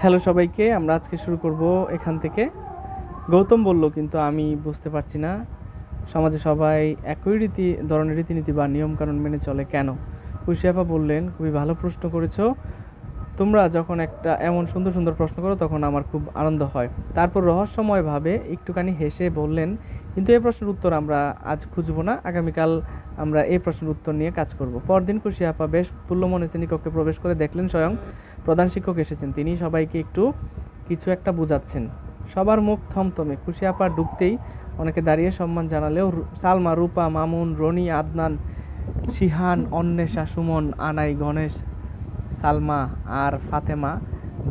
Hello সবাইকে, আমরা আজকে শুরু করব এখান থেকে। গৌতম বলল, কিন্তু আমি বুঝতে পারছি না। সমাজে সবাই একই রীতি, ধরনের রীতিনীতি বা নিয়মকানুন মেনে চলে কেন? কুশিয়াপা বললেন, খুবই ভালো প্রশ্ন করেছ। তোমরা যখন একটা এমন সুন্দর সুন্দর প্রশ্ন করো, তখন আমার খুব আনন্দ হয়। তারপর রহস্যময়ভাবে একটুখানি হেসে বললেন, কিন্তু এই প্রশ্নের উত্তর আমরা আজ খুঁজবো না। আগামীকাল আমরা এই প্রশ্নের উত্তর নিয়ে কাজ করব। পরদিন কুশিয়াপা বেশ তুল্যমনে শ্রেণীকক্ষে প্রবেশ করে দেখলেন স্বয়ং প্রধান শিক্ষক এসেছেন। তিনি সবাইকে একটু কিছু একটা বোঝাচ্ছেন। সবার মুখ থমথমে, খুশি আপা ঢুকতেই অনেকে দাঁড়িয়ে সম্মান জানালেও সালমা, রূপা, মামুন, রনি, আদনান, শিহান, অন্বেষা, সুমন, আনাই, গণেশ, সালমা আর ফাতেমা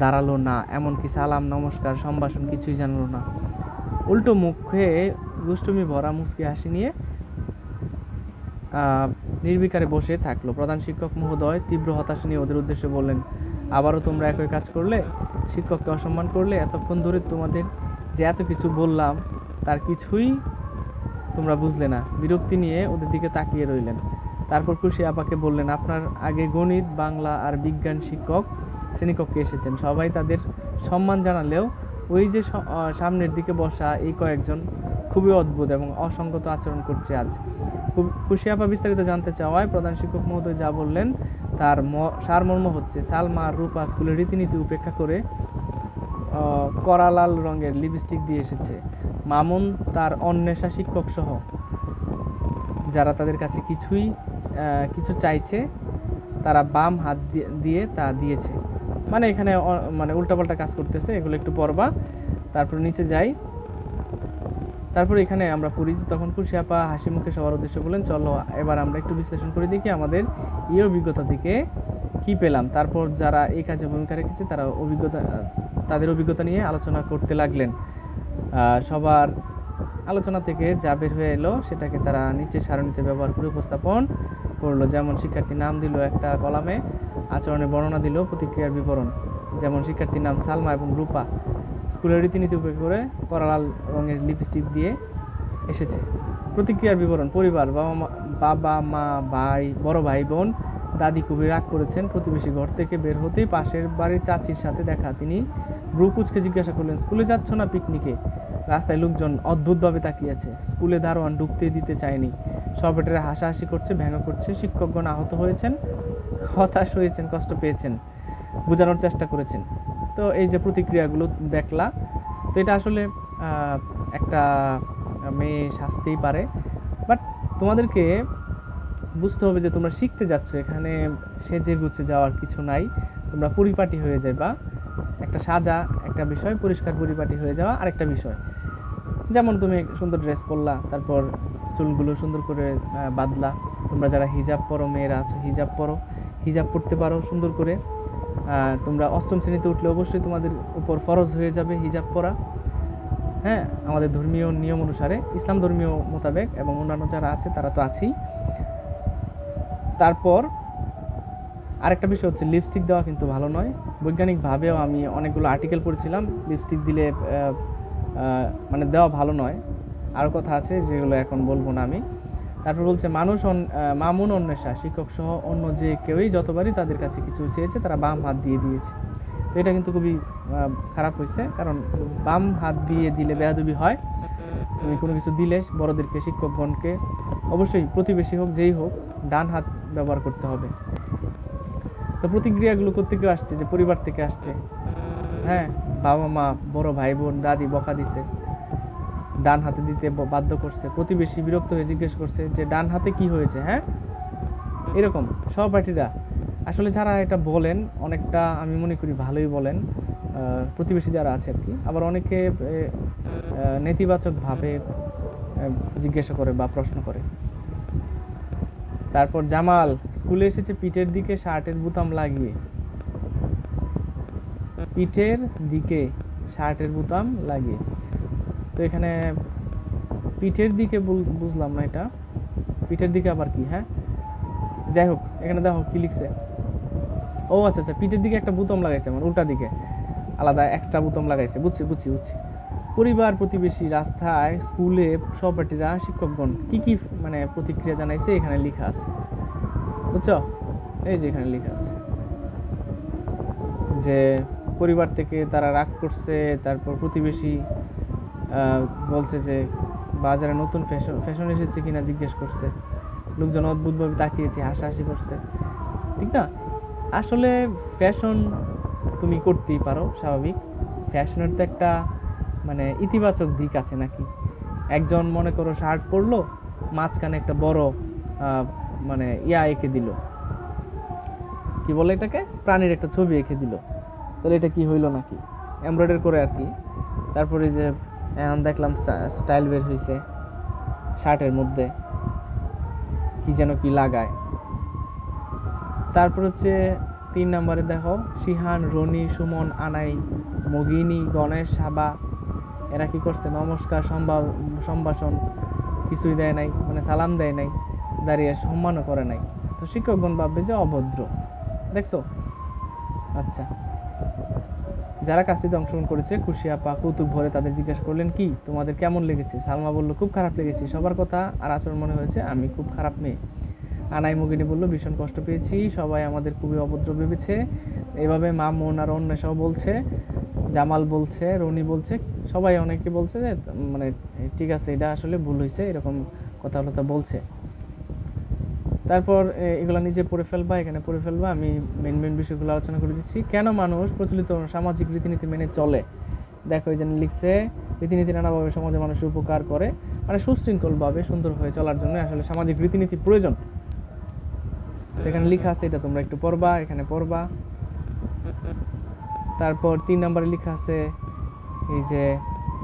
দাঁড়াল না। এমনকি সালাম, নমস্কার, সম্ভাষণ কিছুই জানালো না। উল্টো মুখে দুষ্টুমি ভরা মুচকি হাসি নিয়ে নির্বিকারে বসে থাকল প্রধান শিক্ষক মহোদয় তীব্র হতাশা নিয়ে ওদের উদ্দেশ্যে বললেন আবারও তোমরা একই কাজ করলে, শিক্ষককে অসম্মান করলে, এতক্ষণ ধরে তোমাদের যে এত কিছু বললাম, তার কিছুই তোমরা বুঝলে না। বিরক্তি নিয়ে ওদের দিকে তাকিয়ে রইলেন। তারপর খুশি আপাকে বললেন, আপনার আগে গণিত, বাংলা আর বিজ্ঞান শিক্ষক শ্রেণীকক্ষে এসেছেন। সবাই তাদের সম্মান জানালেও ওই যে সামনের দিকে বসা এই কয়েকজন খুবই অদ্ভুত এবং অসঙ্গত আচরণ করছে আজ। খুশি আপা বিস্তারিত জানতে চাওয়ায় প্রধান শিক্ষক মহোদয় যা বললেন তার সারমর্ম হচ্ছে সালমা রূপা স্কুলের রীতিনীতি উপেক্ষা করে আহ, কড়া লাল রঙের লিপস্টিক দিয়ে এসেছে। মামুন তার অন্বেষা শিক্ষক সহ যারা তাদের কাছে কিছুই কিছু চাইছে তারা বাম হাত দিয়ে- তা দিয়েছে। মানে এখানে মানে উল্টাপাল্টা কাজ করতেছে এগুলো একটু পড়বা তারপর নিচে যাই। তারপর এখানে আমরা পড়ি তখন খুশি আপা, হাসি মুখে সবার উদ্দেশ্যে বলেন চলো এবার আমরা একটু বিশ্লেষণ করে দেখি আমাদের এই অভিজ্ঞতা থেকে কি পেলাম। তারপর যারা এই কাজে ভূমিকা রেখেছে, তারা অভিজ্ঞতা, তাদের অভিজ্ঞতা নিয়ে আলোচনা করতে লাগলেন। সবার আলোচনা থেকে যা বের হয়ে এলো, সেটাকে তারা নিচে সারণীতে ব্যবহার করে উপস্থাপন করল। যেমন শিক্ষার্থীর নাম দিল একটা কলামে আচরণের বর্ণনা দিল, প্রতিক্রিয়ার বিবরণ। যেমন শিক্ষার্থীর নাম সালমা এবং রূপা। স্কুলের রীতিনীতি উপেক্ষা করে করালাল রঙের লিপস্টিক দিয়ে এসেছে। প্রতিক্রিয়ার বিবরণ, পরিবার, বাবা মা বাবা মা, ভাই, বড় ভাই, বোন, দাদি খুবই রাগ করেছেন প্রতিবেশী ঘর থেকে বের হতেই পাশের বাড়ির চাচির সাথে দেখা। তিনি ব্রু কুচকে জিজ্ঞাসা করলেন, স্কুলে যাচ্ছ না পিকনিকে রাস্তায় লোকজন অদ্ভুতভাবে তাকিয়ে আছে। স্কুলে দারোয়ান ঢুকতে দিতে চায়নি। সবেটেরা হাসাহাসি করছে, ভেঙে করছে শিক্ষকগণ আহত হয়েছেন, হতাশ হয়েছেন, কষ্ট পেয়েছেন, বোঝানোর চেষ্টা করেছেন। তো এই যে প্রতিক্রিয়াগুলো দেখলা, তো এটা আসলে একটা মেয়ে শাস্তিই পারে। বাট তোমাদেরকে বুঝতে হবে যে তোমরা শিখতে যাচ্ছ, এখানে সেজে গুছে যাওয়ার কিছু নাই। তোমরা পরিপাটি হয়ে যাবা একটা সাজা, একটা বিষয়, পরিষ্কার পরিপাটি হয়ে যাওয়া আরেকটা বিষয়। যেমন তুমি সুন্দর ড্রেস পরলা, তারপর চুলগুলো সুন্দর করে বাঁধলা। তোমরা যারা হিজাব পরো, মেয়েরা আছো, হিজাব পরো। হিজাব পরতে পারো সুন্দর করে। তোমরা অষ্টম শ্রেণীতে উঠলে অবশ্যই তোমাদের উপর ফরজ হয়ে যাবে হিজাব পরা। হ্যাঁ আমাদের ধর্মীয় নিয়ম অনুসারে, ইসলাম ধর্মীয় মোতাবেক এবং অন্যান্য যারা আছে তারা তো আছেই। তারপর আরেকটা বিষয় হচ্ছে লিপস্টিক দেওয়া কিন্তু ভালো নয়। বৈজ্ঞানিকভাবেও আমি অনেকগুলো আর্টিকেল পড়েছিলাম লিপস্টিক দিলে মানে দেওয়া ভালো নয়। আরও কথা আছে যেগুলো এখন বলব না আমি। তারপর বলছে, মানুষ মামুন অন্বেষা, শিক্ষক সহ অন্য যে কেউই যতবারই তাদের কাছে কিছু চেয়েছে, তারা বাম হাত দিয়ে দিয়েছে। তো এটা কিন্তু খুবই খারাপ হয়েছে, কারণ বাম হাত দিয়ে দিলে বেয়াদবি হয়। তুমি কোনো কিছু দিলে বড়দেরকে, শিক্ষকগণকে, অবশ্যই প্রতিবেশী হোক, যেই হোক, ডান হাত ব্যবহার করতে হবে। তো প্রতিক্রিয়াগুলো কোথেকে আসছে? যে পরিবার থেকে আসছে। হ্যাঁ বাবা মা বড় ভাই বোন দাদি, বকা দিছে। ডান হাতে দিতে বাধ্য করছে। প্রতিবেশী বিরক্ত হয়ে জিজ্ঞেস করছে যে, ডান হাতে কি হয়েছে? হ্যাঁ? এরকম। সহপাঠীরা, আসলে যারা এটা বলেন, অনেকটা আমি মনে করি ভালোই বলেন প্রতিবেশী যারা আছে আর কি, আবার অনেকে নেতিবাচকভাবে জিজ্ঞাসা করে বা প্রশ্ন করে। তারপর জামাল, স্কুলে এসেছে পিঠের দিকে শার্টের বুতাম লাগিয়ে। পিঠের দিকে শার্টের বুতাম লাগিয়ে। তো এখানে পিঠের দিকে বুঝলাম না এটা। পিঠের দিকে আবার কি হ্যাঁ? যাই হোক, এখানে দেখো কি লিখছে। ও আচ্ছা আচ্ছা পিঠের দিকে একটা বুতাম লাগাইছে মানে উল্টা দিকে। আলাদা এক্সট্রা বুতাম লাগাইছে, বুঝছি বুঝছি বুঝছি। পরিবার, প্রতিবেশী, রাস্তায় স্কুলে সহপাঠীরা শিক্ষকগণ কি কি মানে প্রতিক্রিয়া জানাইছে, এখানে লেখা আছে। বুঝছ? এই যে এখানে লেখা আছে। যে পরিবার থেকে তারা রাগ করছে, তারপর প্রতিবেশী বলছে যে বাজারে নতুন ফ্যাশন ফ্যাশন এসেছে কিনা জিজ্ঞেস করছে। লোকজন অদ্ভুতভাবে তাকিয়েছে, হাসাহাসি করছে। ঠিক না? আসলে ফ্যাশন তুমি করতেই পারো, স্বাভাবিক। ফ্যাশনের তো একটা মানে ইতিবাচক দিক আছে নাকি? একজন মনে করো শার্ট পরলো, মাঝখানে একটা বড় মানে ইয়া এঁকে দিল। কি বলে এটাকে? প্রাণীর একটা ছবি এঁকে দিল। তাহলে এটা কি হইল নাকি? এমব্রয়ডারি করে আর কি। তারপরে যে এখন দেখলাম স্টাইল বের হয়েছে শার্টের মধ্যে। কি যেন কি লাগায়। তারপর হচ্ছে তিন নম্বরে দেখো, শিহান, রনি, সুমন, আনাই, মগিনী, গণেশ, সাবা, এরা কি করছে? নমস্কার, সম্ভা- সম্ভাষণ, কিছুই দেয় নাই মানে সালাম দেয় নাই, দাঁড়িয়ে সম্মানও করে নাই। তো শিক্ষকগণ ভাববে যে অভদ্র। দেখছ? আচ্ছা। যারা কাজটিতে অংশগ্রহণ করেছে, খুশি আপা, কৌতুক ভরে তাদের জিজ্ঞেস করলেন, কি? তোমাদের কেমন লেগেছে? সালমা বলল, খুব খারাপ লেগেছে। সবার কথা আর আচরণ মনে হয়েছে, আমি খুব খারাপ মেয়ে। আনাই মুগিনী বলল, ভীষণ কষ্ট পেয়েছি, সবাই আমাদের খুবই অভদ্র ভেবেছে। এভাবে মা, মন আর অন্বেষাও বলছে, জামাল বলছে, রনি বলছে, সবাই অনেকে বলছে যে মানে ঠিক আছে, এটা আসলে ভুল হয়েছে এরকম কথা বলছে। তারপর এগুলা নিজে পড়ে ফেলবা, এখানে পড়ে ফেলবা, আমি মেন মেন বিষয়গুলো আলোচনা করে দিচ্ছি। কেন মানুষ প্রচলিত সামাজিক রীতিনীতি মেনে চলে? দেখো, এই যে লিখছে, রীতিনীতি নানাভাবে সমাজে মানুষের উপকার করে মানে সুশৃঙ্খলভাবে সুন্দর হয়ে চলার জন্য আসলে সামাজিক রীতিনীতি প্রয়োজন। এখানে লেখা আছে, এটা তোমরা একটু পড়বা, এখানে পড়বা। তারপর তিন নম্বরে লেখা আছে, এই যে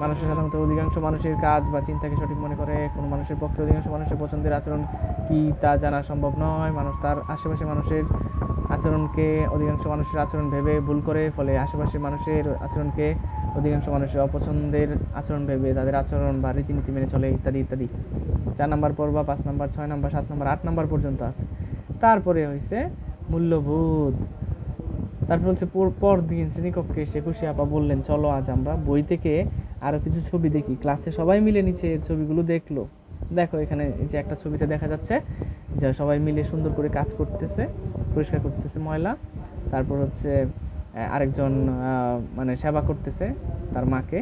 মানুষের সাধারণত অধিকাংশ মানুষের কাজ বা চিন্তাকে সঠিক মনে করে, কোনো মানুষের পক্ষে অধিকাংশ মানুষের পছন্দের আচরণ কি তা জানা সম্ভব নয়। মানুষ তার আশেপাশে মানুষের আচরণকে অধিকাংশ মানুষের আচরণ ভেবে ভুল করে, ফলে আশেপাশের মানুষের আচরণকে অধিকাংশ মানুষের অপছন্দের আচরণ ভেবে তাদের আচরণ বা রীতিনীতি মেনে চলে ইত্যাদি ইত্যাদি। চার নাম্বার পর বা পাঁচ নাম্বার, ছয় নাম্বার, সাত নাম্বার, আট নাম্বার পর্যন্ত আছে। তারপরে হয়েছে মূল্যবোধ। তারপর হচ্ছে পর- পরদিন শ্রেণীকক্ষে এসে খুশি আপা বললেন, চলো আজ আমরা বই থেকে আরও কিছু ছবি দেখি। ক্লাসে সবাই মিলে নিচে ছবিগুলো দেখল। দেখো এখানে যে একটা ছবিতে দেখা যাচ্ছে যে সবাই মিলে সুন্দর করে কাজ করতেছে, পরিষ্কার করতেছে ময়লা। তারপর হচ্ছে আরেকজন মানে সেবা করতেছে তার মাকে।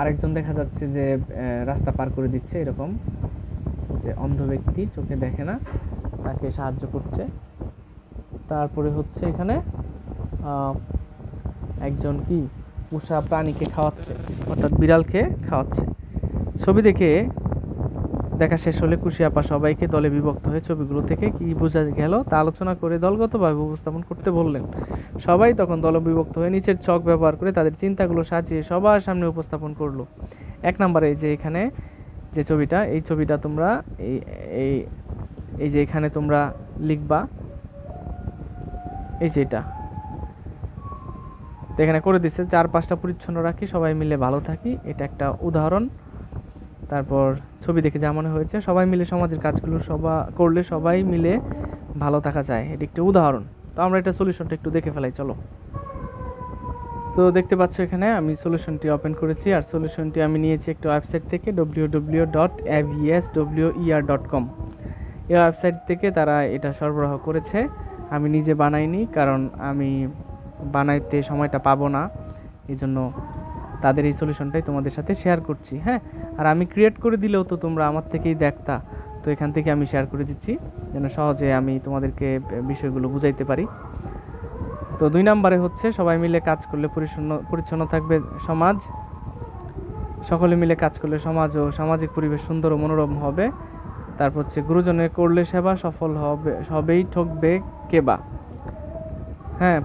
আরেকজন দেখা যাচ্ছে যে রাস্তা পার করে দিচ্ছে এরকম। যে অন্ধ ব্যক্তি, চোখে দেখে না, তাকে সাহায্য করছে। তারপরে হচ্ছে এখানে একজন কি? পোষা প্রাণীকে খাওয়াচ্ছে, অর্থাৎ বিড়ালকে খাওয়াচ্ছে। ছবি দেখে দেখা শেষ হলে খুশি আপা সবাইকে দলে বিভক্ত হয়ে ছবিগুলো থেকে কি বোঝা গেল তা আলোচনা করে দলগতভাবে উপস্থাপন করতে বললেন। সবাই তখন দল বিভক্ত হয়ে নিচের ছক ব্যবহার করে তাদের চিন্তাগুলো সাজিয়ে সবার সামনে উপস্থাপন করল। এক নম্বরে যে এখানে যে ছবিটা, এই ছবিটা তোমরা এই এই এই যে এখানে তোমরা লিখবা। এই যে এটা। তো এখানে করে দিচ্ছে চার পাঁচটা পরিচ্ছন্ন রাখি, সবাই মিলে ভালো থাকি। এটা একটা উদাহরণ। তারপর ছবি দেখে যা মনে হয়েছে, সবাই মিলে সমাজের কাজগুলো সবা, করলে সবাই মিলে ভালো থাকা যায়। এটি একটি উদাহরণ। তো আমরা এটা সলিউশনটা একটু দেখে ফেলাই, চলো। তো দেখতে পাচ্ছ এখানে আমি সলিউশনটি ওপেন করেছি। আর সলিউশনটি আমি নিয়েছি একটা ওয়েবসাইট থেকে W W dot AVS W ER dot com এই ওয়েবসাইট থেকে তারা এটা সরবরাহ করেছে। আমি নিজে বানাইনি, কারণ আমি বানাইতে সময়টা পাবো না। এই জন্য তাদের এই সলিউশনটাই তোমাদের সাথে শেয়ার করছি হ্যাঁ? আর আমি ক্রিয়েট করে দিলেও তো তোমরা আমার থেকেই দেখতা। তো এখান থেকে আমি শেয়ার করে দিচ্ছি, যেন সহজে আমি তোমাদেরকে বিষয়গুলো বুঝাইতে পারি। তো দুই নম্বরে হচ্ছে, সবাই মিলে কাজ করলে পরিচ্ছন্ন পরিচ্ছন্ন থাকবে সমাজ। সকলে মিলে কাজ করলে সমাজ ও সামাজিক পরিবেশ সুন্দর ও মনোরম হবে। তারপর হচ্ছে, গুরুজনের করলে সেবা সফল হবে সবেই ঠকবে কেবা হ্যাঁ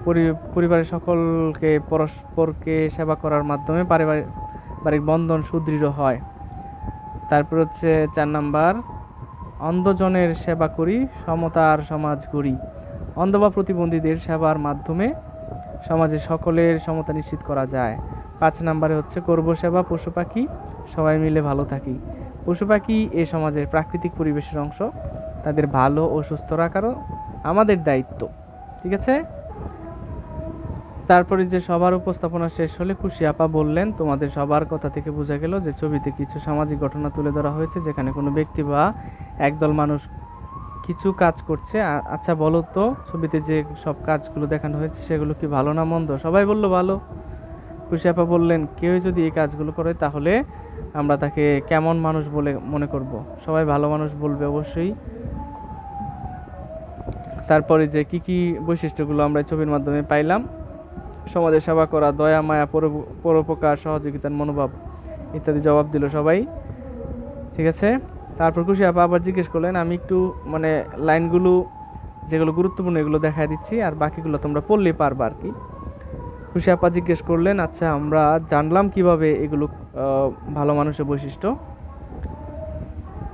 পরিবারের সকলকে পরস্পরকে সেবা করার মাধ্যমে পারিবারিক বন্ধন সুদৃঢ় হয়। তারপর হচ্ছে চার নাম্বার, অন্ধজনের সেবা করি, সমতার সমাজ গড়ি। অন্ধ বা প্রতিবন্ধীদের সেবার মাধ্যমে সমাজে সকলের সমতা নিশ্চিত করা যায়। পাঁচ নাম্বারে হচ্ছে করব সেবা, পশু পাখি, সবাই মিলে ভালো থাকি। পশু পাখি এ সমাজের প্রাকৃতিক পরিবেশের অংশ। তাদের ভালো ও সুস্থ রাখারও আমাদের দায়িত্ব। ঠিক আছে? তারপরে যে সবার উপস্থাপনা শেষ হলে খুশি আপা বললেন, তোমাদের সবার কথা থেকে বোঝা গেল যে ছবিতে কিছু সামাজিক ঘটনা তুলে ধরা হয়েছে, যেখানে কোনো ব্যক্তি বা একদল মানুষ কিছু কাজ করছে। আচ্ছা বলো তো, ছবিতে যে সব কাজগুলো দেখানো হয়েছে, সেগুলো কি ভালো না মন্দ? সবাই বলল, ভালো। খুশি আপা বললেন কেউ যদি এই কাজগুলো করে, তাহলে আমরা তাকে কেমন মানুষ বলে মনে করব? সবাই ভালো মানুষ বলবে অবশ্যই। তারপরে যে কি কি বৈশিষ্ট্যগুলো আমরা ছবির মাধ্যমে পাইলাম সমাজের সেবা করা, দয়া, মায়া, পরোপ- পরোপকার সহযোগিতার মনোভাব ইত্যাদি জবাব দিল সবাই। ঠিক আছে? তারপর খুশি আপা আবার জিজ্ঞেস করলেন, আমি একটু মানে লাইনগুলো যেগুলো গুরুত্বপূর্ণ এগুলো দেখাই দিচ্ছি, আর বাকিগুলো তোমরা পড়লেই পারবা আর কি। খুশি আপা জিজ্ঞেস করলেন আচ্ছা আমরা জানলাম কীভাবে এগুলো ভালো মানুষের বৈশিষ্ট্য।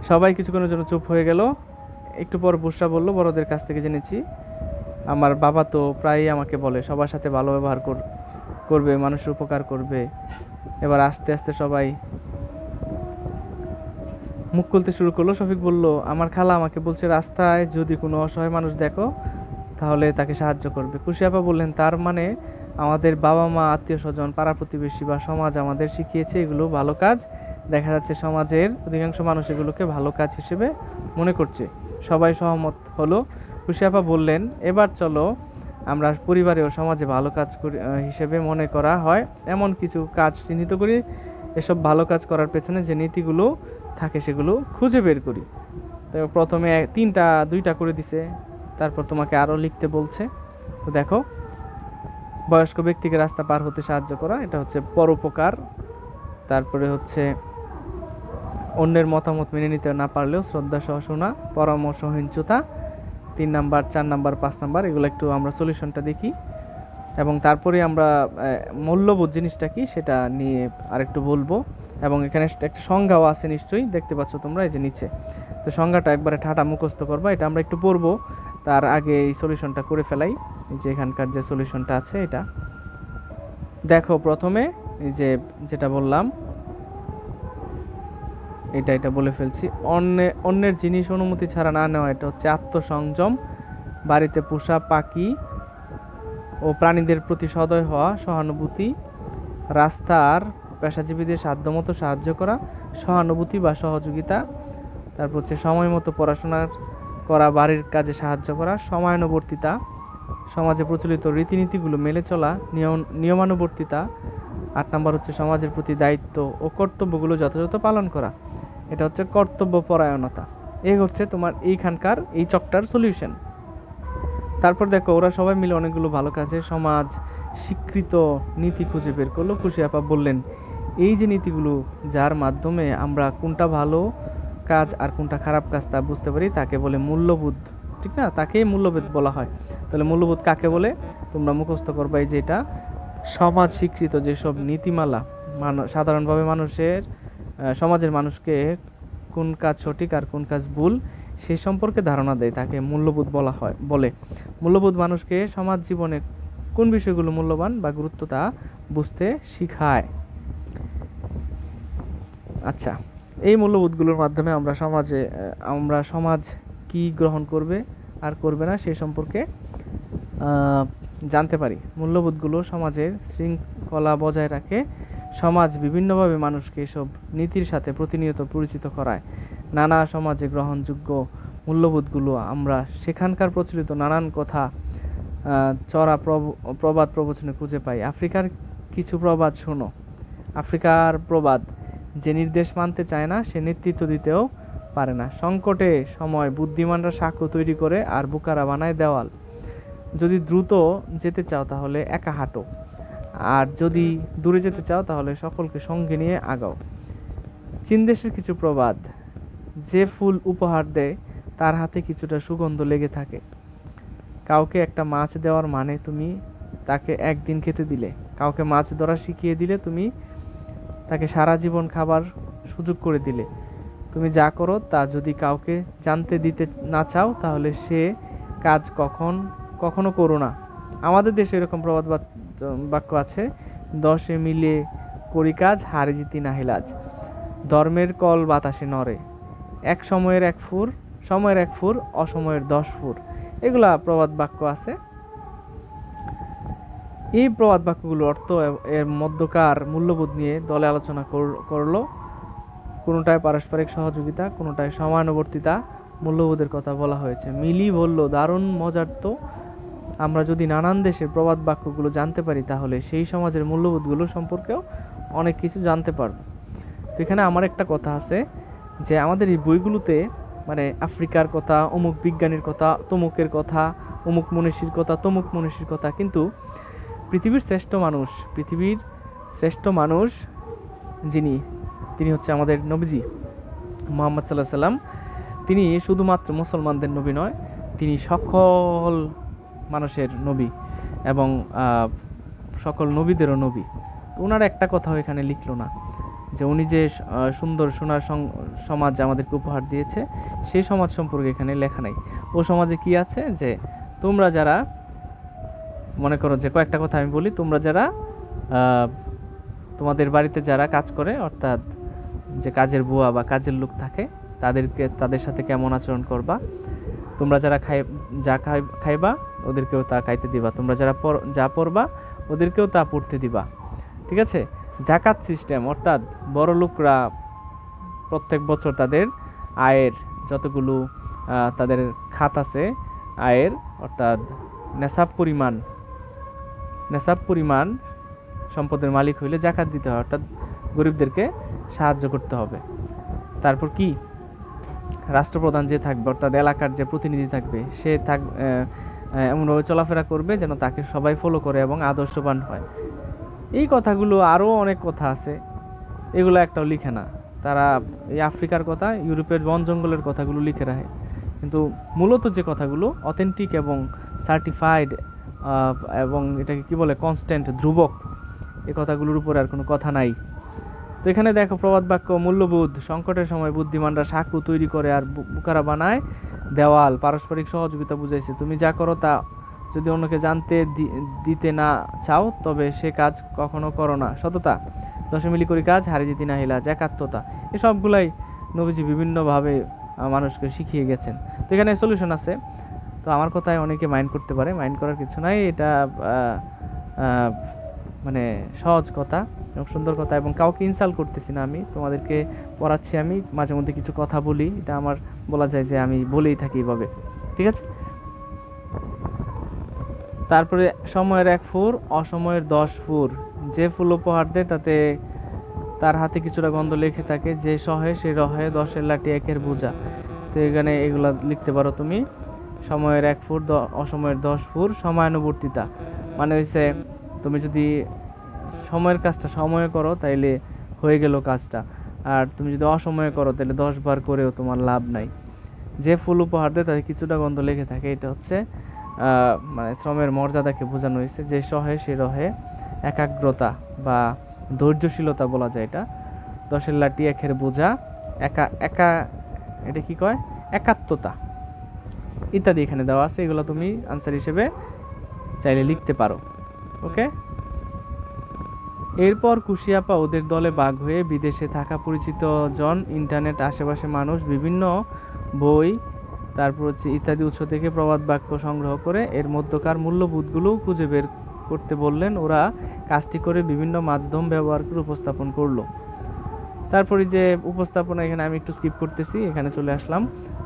সবাই কিছুক্ষণের জন্য চুপ হয়ে গেল। একটু পর বুসরা বলল, বড়দের কাছ থেকে জেনেছি। আমার বাবা তো প্রায়ই আমাকে বলে, সবার সাথে ভালো ব্যবহার কর- করবে, মানুষের উপকার করবে। এবার আস্তে আস্তে সবাই মুখ খুলতে শুরু করল। শফিক বলল, আমার খালা আমাকে বলছে, রাস্তায় যদি কোনো অসহায় মানুষ দেখো, তাহলে তাকে সাহায্য করবে। খুশি আপা বললেন, তার মানে আমাদের বাবা মা, আত্মীয় স্বজন, পাড়া প্রতিবেশী বা সমাজ আমাদের শিখিয়েছে এগুলো ভালো কাজ। দেখা যাচ্ছে সমাজের অধিকাংশ মানুষ এগুলোকে ভালো কাজ হিসেবে মনে করছে। সবাই সহমত হলো। খুশি আপা বললেন, এবার চলো, আমরা পরিবারে ও সমাজে ভালো কাজ করি হিসেবে মনে করা হয়। এমন কিছু কাজ চিহ্নিত করি, এসব ভালো কাজ করার পেছনে যে নীতিগুলো থাকে সেগুলো খুঁজে বের করি। তো প্রথমে তিনটা, দুইটা করে দিছে, তারপর তোমাকে আরও লিখতে বলছে। তো দেখো, বয়স্ক ব্যক্তিকে রাস্তা পার হতে সাহায্য করা, এটা হচ্ছে পরোপকার। তারপরে হচ্ছে, অন্যের মতামত মেনে নিতে না পারলেও শ্রদ্ধা সহ শোনা পরামর্শহীনতা তিন নাম্বার, চার নাম্বার, পাঁচ নাম্বার, এগুলো একটু আমরা সলিউশনটা দেখি। এবং তারপরে আমরা মূল্যবোধ জিনিসটা কি সেটা নিয়ে আরেকটু বলব। এবং এখানে একটা সংজ্ঞাও আছে নিশ্চয়ই, দেখতে পাচ্ছ তোমরা এই যে নিচে। তো সংজ্ঞাটা একবারে ঠাটা মুখস্থ করবা, এটা আমরা একটু পড়ব। তার আগে এই সলিউশনটা করে ফেলাই যে এখানকার যে সলিউশনটা আছে এটা। দেখো প্রথমে যে যেটা বললাম এটা এটা বলে ফেলছি। অন্য, অন্যের জিনিস অনুমতি ছাড়া না নেওয়া, এটা হচ্ছে আত্মসংযম, বাড়িতে পোষা পাখি ও প্রাণীদের প্রতি সদয় হওয়া, সহানুভূতি, রাস্তার পেশাজীবীদের সাধ্যমতো সাহায্য করা, সহানুভূতি বা সহযোগিতা, তারপর হচ্ছে সময় মতো পড়াশোনার করা, বাড়ির কাজে সাহায্য করা, সময়ানুবর্তিতা, সমাজে প্রচলিত রীতিনীতিগুলো মেলে চলা, নিয়ম, নিয়মানুবর্তিতা, আট নম্বর হচ্ছে সমাজের প্রতি দায়িত্ব ও কর্তব্যগুলো যথাযথ পালন করা। এটা হচ্ছে কর্তব্য পরায়ণতা এই হচ্ছে তোমার এইখানকার এই চকটার সলিউশন তারপর দেখো, ওরা সবাই মিলে অনেকগুলো ভালো কাজে সমাজ, স্বীকৃত নীতি খুঁজে বের করল। খুশি আপা বললেন, এই যে নীতিগুলো, যার মাধ্যমে আমরা কোনটা ভালো কাজ আর কোনটা খারাপ কাজ তা বুঝতে পারি, তাকে বলে মূল্যবোধ। ঠিক না? তাকেই মূল্যবোধ বলা হয়। তাহলে মূল্যবোধ কাকে বলে? তোমরা মুখস্থ করবা যে এটা, সমাজ স্বীকৃত যেসব নীতিমালা, মান- সাধারণভাবে মানুষের সমাজের মানুষকে কোন কাজ সঠিক আর কোন কাজ ভুল, সেই সম্পর্কে ধারণা দেয়, তাকে মূল্যবোধ বলা হয়, বলে। মূল্যবোধ মানুষকে সমাজ জীবনে কোন বিষয়গুলো মূল্যবান বা গুরুত্ব তা বুঝতে শিখায়। আচ্ছা এই মূল্যবোধগুলোর মাধ্যমে আমরা সমাজে আমরা সমাজ কি গ্রহণ করবে আর করবে না, সে সম্পর্কে জানতে পারি। মূল্যবোধগুলো সমাজের শৃঙ্খলা বজায় রাখে সমাজ বিভিন্নভাবে মানুষকে এসব নীতির সাথে প্রতিনিয়ত পরিচিত করায়। নানা সমাজে গ্রহণযোগ্য মূল্যবোধগুলো আমরা সেখানকার প্রচলিত নানান কথা চড়া প্রব- প্রবাদ প্রবচনে খুঁজে পাই। আফ্রিকার কিছু প্রবাদ শোনো। আফ্রিকার প্রবাদ, যে নির্দেশ মানতে চায় না, সে নেতৃত্ব দিতেও পারে না। সংকটে সময় বুদ্ধিমানরা সাঁকো তৈরি করে আর বুকারা বানায় দেওয়াল। যদি দ্রুত যেতে চাও তাহলে একা হাঁটো। আর যদি দূরে যেতে চাও, তাহলে সকলকে সঙ্গে নিয়ে আগাও। চীন দেশের কিছু প্রবাদ, যে ফুল উপহার দেয়, তার হাতে কিছুটা সুগন্ধ লেগে থাকে। কাউকে একটা মাছ দেওয়ার মানে তুমি তাকে একদিন খেতে দিলে। কাউকে মাছ ধরা শিখিয়ে দিলে তুমি তাকে সারা জীবন খাবার সুযোগ করে দিলে। তুমি যা করো, তা যদি কাউকে জানতে দিতে না চাও, তাহলে সে কাজ কখন, কখনো করো না। আমাদের দেশে এরকম প্রবাদ বাক্য আছে, দশে মিলে করি কাজ, হারে জিতি নাহিলাজ ধর্মের কল বাতাসে নড়ে, এক সময়ের এক ফুর, সময়ের এক ফুর, অসময়ের দশ ফুর। এগুলা প্রবাদ বাক্য আছে। এই প্রবাদ বাক্যগুলোর অর্থ এর মধ্যকার মূল্যবোধ নিয়ে দলে আলোচনা কর- করল। কোনোটায় পারস্পরিক সহযোগিতা, কোনোটায় সমানুবর্তিতা, মূল্যবোধের কথা বলা হয়েছে। মিলি বলল, দারুণ, মজার তো আমরা যদি নানান দেশের প্রবাদ বাক্যগুলো জানতে পারি, তাহলে সেই সমাজের মূল্যবোধগুলো সম্পর্কেও অনেক কিছু জানতে পারব। তো এখানে আমার একটা কথা আছে যে আমাদের এই বইগুলোতে মানে আফ্রিকার কথা, অমুক বিজ্ঞানীর কথা, তমুকের কথা, অমুক মনীষীর কথা, তমুক মনীষীর কথা, কিন্তু পৃথিবীর শ্রেষ্ঠ মানুষ, পৃথিবীর শ্রেষ্ঠ মানুষ যিনি, তিনি হচ্ছে আমাদের নবীজি মোহাম্মদ সাল্লাহ সাল্লাম তিনি শুধুমাত্র মুসলমানদের নবী নয়, তিনি সকল মানুষের নবী এবং সকল নবীদেরও নবী। ওনার একটা কথাও এখানে লিখলো না, যে উনি যে সুন্দর সোনার সমাজ আমাদেরকে উপহার দিয়েছে সেই সমাজ সম্পর্কে এখানে লেখা নাই। ও সমাজে কি আছে? যে তোমরা যারা, মনে করো যে কয়েকটা কথা আমি বলি, তোমরা যারা তোমাদের বাড়িতে যারা কাজ করে, অর্থাৎ যে কাজের বুয়া বা কাজের লোক থাকে, তাদেরকে, তাদের সাথে কেমন আচরণ করবা? তোমরা যারা খাই, যা খাই, খাইবা ওদেরকেও তা খাইতে দিবা। তোমরা যারা যা পড়বা, ওদেরকেও তা পড়তে দিবা। ঠিক আছে? জাকাত সিস্টেম অর্থাৎ বড় লোকরা প্রত্যেক বছর তাদের আয়ের যতগুলো তাদের খাত আছে, আয়ের, অর্থাৎ নেশাব পরিমাণ নেশাব পরিমাণ সম্পদের মালিক হইলে জাকাত দিতে হয়, অর্থাৎ গরিবদেরকে সাহায্য করতে হবে। তারপর কি? রাষ্ট্রপ্রধান যে থাকবে, অর্থাৎ এলাকার যে প্রতিনিধি থাকবে, সে থাক এমনভাবে চলাফেরা করবে যেন তাকে সবাই ফলো করে এবং আদর্শবান হয়। এই কথাগুলো আরও অনেক কথা আছে। এগুলো একটাও লিখে না। তারা এই আফ্রিকার কথা, ইউরোপের বন জঙ্গলের কথাগুলো লিখে রাখে। কিন্তু মূলত যে কথাগুলো অথেন্টিক এবং সার্টিফাইড এবং এটাকে কি বলে কনস্ট্যান্ট ধ্রুবক এই কথাগুলোর উপরে আর কোনো কথা নাই। তো এখানে দেখো প্রবাদ বাক্য, মূল্যবোধ, সংকটের সময় বুদ্ধিমানরা সাঁকু তৈরি করে আর বুকারা বানায়। দেওয়াল, পারস্পরিক সহযোগিতা বুঝাইছে। তুমি যা করো তা যদি অন্যকে জানতে দিতে না চাও, তবে সে কাজ কখনো করো না। সততা দশমিলি করি কাজ, হারি জিতি না হিলা একাত্মতা এই সবগুলাই নবীজি বিভিন্নভাবে মানুষকে শিখিয়ে গেছেন। তো এখানে সলিউশন আছে। তো আমার কথায় অনেকে মাইন্ড করতে পারে। মাইন্ড করার কিছু নাই। এটা মানে সহজ কথা এবং সুন্দর কথা এবং কাউকে ইনসাল্ট করতেছি না আমি। তোমাদেরকে পড়াচ্ছি আমি, মাঝে মধ্যে কিছু কথা বলি, এটা আমার বলা যায় যে আমি বলেই থাকি এভাবে। ঠিক আছে? তারপরে সময়ের এক ফুর, অসময়ের দশ ফুর। যে ফুল উপহার দেয় তাতে তার হাতে কিছুটা গন্ধ লেখে থাকে, যে সহে সে রহে দশের লাঠি একের বোঝা। তো এখানে এগুলা লিখতে পারো তুমি। সময়ের এক দ- অসময়ের দশ ফুর, সময়ানুবর্তিতা। মানে হয়েছে তুমি যদি সময়ের কাজটা সময়ে করো, তাইলে হয়ে গেল কাজটা। আর তুমি যদি অসময়ে করো তাহলে দশ বার করেও তোমার লাভ নাই। যে ফুল উপহার দেয় তাতে কিছুটা গন্ধ লেগে থাকে। এটা হচ্ছে মানে শ্রমের মর্যাদাকে বোঝানো হয়েছে। যে সহে, সে রহে। একাগ্রতা বা ধৈর্যশীলতা বলা যায় এটা। দশের লাঠি একের বোঝা, একা একা, এটা কি কয়? একাত্মতা। ইত্যাদি এখানে দেওয়া আছে। এগুলো তুমি আনসার হিসেবে চাইলে লিখতে পারো। ওকে এরপর কুশিয়াপা ওদের দলে বাঘ হয়ে বিদেশে থাকা পরিচিত জন ইন্টারনেট আশেপাশে মানুষ, বিভিন্ন বই, তারপর হচ্ছে ইত্যাদি উৎস থেকে প্রবাদ বাক্য সংগ্রহ করে এর মধ্যকার মূল্যবোধগুলো খুঁজে বের করতে বললেন। ওরা কাজটি করে বিভিন্ন মাধ্যম ব্যবহার করে উপস্থাপন করল। তারপরে যে উপস্থাপনা, এখানে আমি একটু স্কিপ করতেছি, এখানে চলে আসলাম।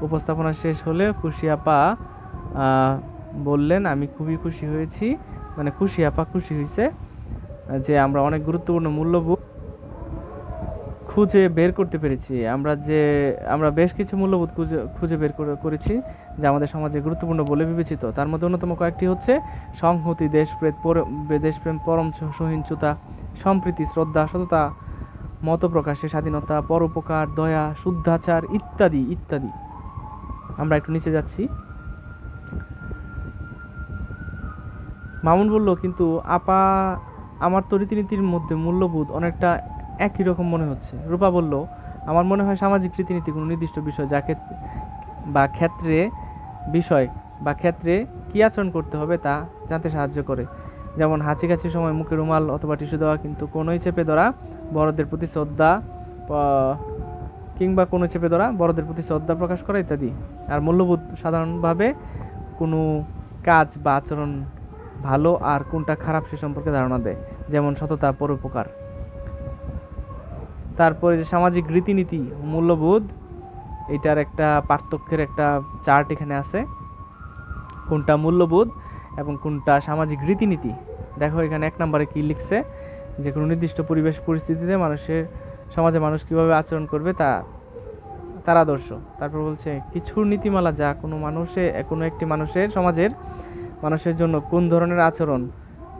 উপস্থাপনা শেষ হলে কুশিয়াপা বললেন, আমি খুবই খুশি হয়েছি। মানে খুশিয়াপা খুশি হয়েছে যে আমরা অনেক গুরুত্বপূর্ণ মূল্যবোধ খুঁজে বের করতে পেরেছি। আমরা যে, আমরা বেশ কিছু মূল্যবোধ খুঁজে খুঁজে বের করে- করেছি যা আমাদের সমাজে গুরুত্বপূর্ণ বলে বিবেচিত। তার মধ্যে অন্যতম কয়েকটি হচ্ছে সংহতি, দেশপ্রেম, পর- দেশপ্রেম, পরম সহিংসতা, সম্প্রীতি, শ্রদ্ধা, সততা মত প্রকাশের স্বাধীনতা, পরোপকার, দয়া, শুদ্ধাচার ইত্যাদি ইত্যাদি। আমরা একটু নিচে যাচ্ছি। মামুন বলল, কিন্তু আপা, আমার তো রীতিনীতির মধ্যে মূল্যবোধ অনেকটা একই রকম মনে হচ্ছে। রূপা বলল, আমার মনে হয় সামাজিক রীতিনীতি কোনো নির্দিষ্ট বিষয় যাকে বা ক্ষেত্রে বিষয় বা ক্ষেত্রে কী আচরণ করতে হবে তা জানতে সাহায্য করে। যেমন হাঁচি কাছির সময় মুখে রুমাল অথবা টিস্যু দেওয়া কিন্তু কোনোই চেপে ধরা, বড়দের প্রতি শ্রদ্ধা কিংবা কোনো চেপে ধরা, বড়দের প্রতি শ্রদ্ধা প্রকাশ করা ইত্যাদি। আর মূল্যবোধ সাধারণভাবে কোনো কাজ বা আচরণ ভালো আর কোনটা খারাপ সে সম্পর্কে ধারণা দেয়, যেমন সততা, পরোপকার। তারপরে যে সামাজিক রীতিনীতি, মূল্যবোধ, এটার একটা পার্থক্যের একটা চার্ট এখানে আছে। কোনটা মূল্যবোধ এবং কোনটা সামাজিক রীতিনীতি। দেখো এখানে এক নম্বরে কি লিখছে? যে কোনো নির্দিষ্ট পরিবেশ পরিস্থিতিতে মানুষের, সমাজে মানুষ কীভাবে আচরণ করবে তা, তার আদর্শ। তারপর বলছে, কিছু নীতিমালা যা কোনো মানুষে, কোনো একটি মানুষের সমাজের মানুষের জন্য কোন ধরনের আচরণ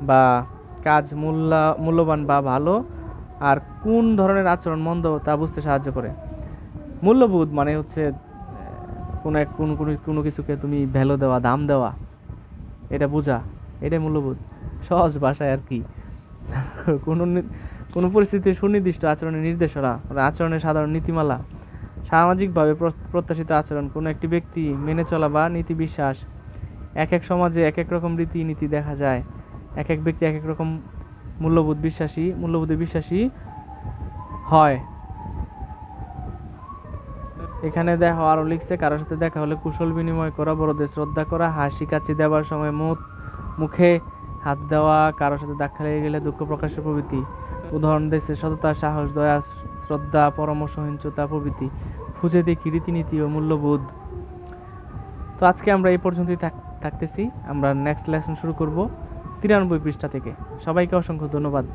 বা কাজ মূল্যা, মূল্যবান বা ভালো, আর কোন ধরনের আচরণ মন্দ তা বুঝতে সাহায্য করে? মূল্যবোধ মানে হচ্ছে কোনো এক, কোনো কোনো কোনো কিছুকে তুমি ভ্যালু দেওয়া, দাম দেওয়া, এটা বোঝা, এটাই মূল্যবোধ। সহজ ভাষায় আর কি। কোনো কোনো পরিস্থিতির সুনির্দিষ্ট আচরণের নির্দেশনা মানে আচরণের সাধারণ নীতিমালা, সামাজিকভাবে প্র- প্রত্যাশিত আচরণ, কোনো একটি ব্যক্তি মেনে চলা বা নীতি বিশ্বাস এক এক সমাজে এক এক রকম রীতিনীতি দেখা যায়। এক এক ব্যক্তি এক এক রকম মূল্যবোধ বিশ্বাসী, মূল্যবোধে বিশ্বাসী হয়। এখানে দেখো আরও লিখছে, কারোর সাথে দেখা হলে কুশল বিনিময় করা, বড়দের শ্রদ্ধা করা, হাসি কাছি দেওয়ার সময় মুখ, মুখে হাত দেওয়া, কারোর সাথে ধাক্কা লেগে গেলে দুঃখ প্রকাশের প্রভৃতি। উদাহরণ দিয়েছে সততা, সাহস, দয়া, শ্রদ্ধা পরামর্শ সহিংসতা প্রভৃতি। খুঁজে দেখি রীতিনীতি ও মূল্যবোধ। তো আজকে আমরা এই পর্যন্তই থাক- থাকতেছি। আমরা নেক্সট লেসন শুরু করব তিরানব্বই পৃষ্ঠা থেকে। সবাইকে অসংখ্য ধন্যবাদ।